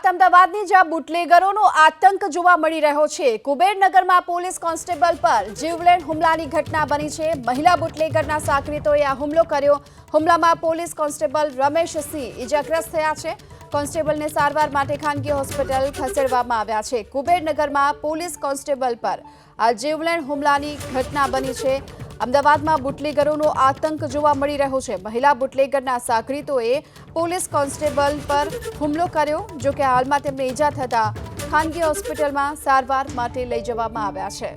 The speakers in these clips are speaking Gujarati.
વાત અમદાવાદની, જ્યાં બુટલેગરોનો આતંક જોવા મળી રહ્યો છે. કુબેરનગરમાં પોલીસ કોન્સ્ટેબલ પર જીવલેણ હુમલાની ઘટના બની છે. મહિલા બુટલેગરના સાકરીતોએ આ હુમલો કર્યો. હુમલામાં પોલીસ કોન્સ્ટેબલ રમેશ સિંહ ઇજાગ્રસ્ત થયા છે. કોન્સ્ટેબલને સારવાર માટે ખાનગી હોસ્પિટલ ખસેડવામાં આવ્યા છે. કુબેરનગરમાં પોલીસ કોન્સ્ટેબલ પર આ જીવલેણ હુમલાની ઘટના બની છે. અમદાવાદમાં બુટલેગરોનો આતંક જોવા મળી રહ્યો છે. મહિલા બુટલેગરના સાગરીતોએ પોલીસ કોન્સ્ટેબલ પર હુમલો કર્યો, જો કે હાલમાં તેમને ઈજા થતા ખાનગી હોસ્પિટલમાં સારવાર માટે લઈ જવામાં આવ્યા છે.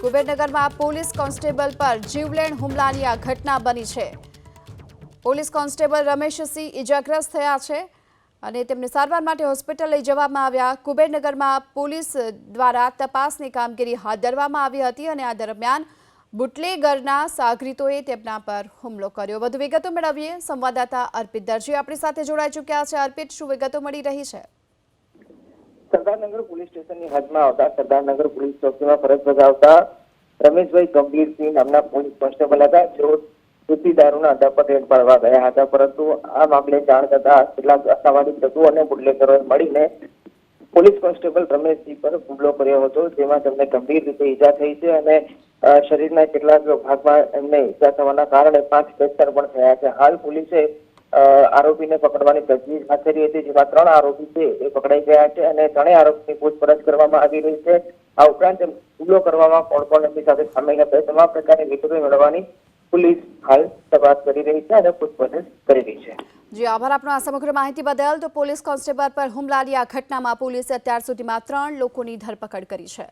કુબેરનગરમાં પોલીસ કોન્સ્ટેબલ પર જીવલેણ હુમલાની આ ઘટના બની છે. પોલીસ કોન્સ્ટેબલ રમેશસિંહ ઇજાગ્રસ્ત થયા છે. અને તેમને સારવાર માટે હોસ્પિટલ લઈ જવામાં આવ્યા. કુબેરનગરમાં પોલીસ દ્વારા તપાસની કામગીરી હાથ ધરવામાં આવી હતી અને આ દરમિયાન બુટલેગરના સાગરીતોએ તેમના પર હુમલો કર્યો. વધુ વિગતો મેળવીએ. સંવાદદાતા અર્પિત દરજી આપણી સાથે જોડાઈ ચૂક્યા છે. અર્પિત, શું વિગતો મળી રહી છે? સરદારનગર પોલીસ સ્ટેશનની હદમાં આવતા સરદારનગર પોલીસ ચોકીમાં ફરજ બજાવતા રમેશભાઈ ગંભીરસિંહ નામના પોલીસ કોન્સ્ટેબલ હતા. જેઓ દારૂના અડ્ડા પાડવા ગયા હતા, પરંતુ આ મામલે જાણ કરતા કેટલાક અસામાજિક તત્વો અને બુટલેગરોએ મળીને પોલીસ કોન્સ્ટેબલ રમેશજી પર હુમલો કર્યો હતો, જેમાં તેમને ગંભીર રીતે ઈજા થઈ છે અને શરીરના કેટલાક ભાગમાં એમને ઈજા થવાના કારણે પાંચ ફ્રેક્ચર પણ થયા છે. હાલ પોલીસે આરોપીને પકડવાની તજવીજ હાથ ધરી હતી, જેમાં ત્રણ આરોપી છે, એ પકડાઈ ગયા છે અને ત્રણેય આરોપીની પૂછપરછ કરવામાં આવી રહી છે. આ ઉપરાંત હુમલો કરવામાં કોણ કોણ એમની સાથે સામેલ હતા તમામ પ્રકારની વિગતો મેળવવાની પોલીસ હાલ તપાસ કરી રહી છે અને પૂછપરછ કરી રહી છે. જી, આભાર આપનો. આ સમગ્ર માહિતી બદલ તો પોલીસ કોન્સ્ટેબલ પર હુમલાની આ ઘટનામાં પોલીસે અત્યાર સુધીમાં ત્રણ લોકોની ધરપકડ કરી છે.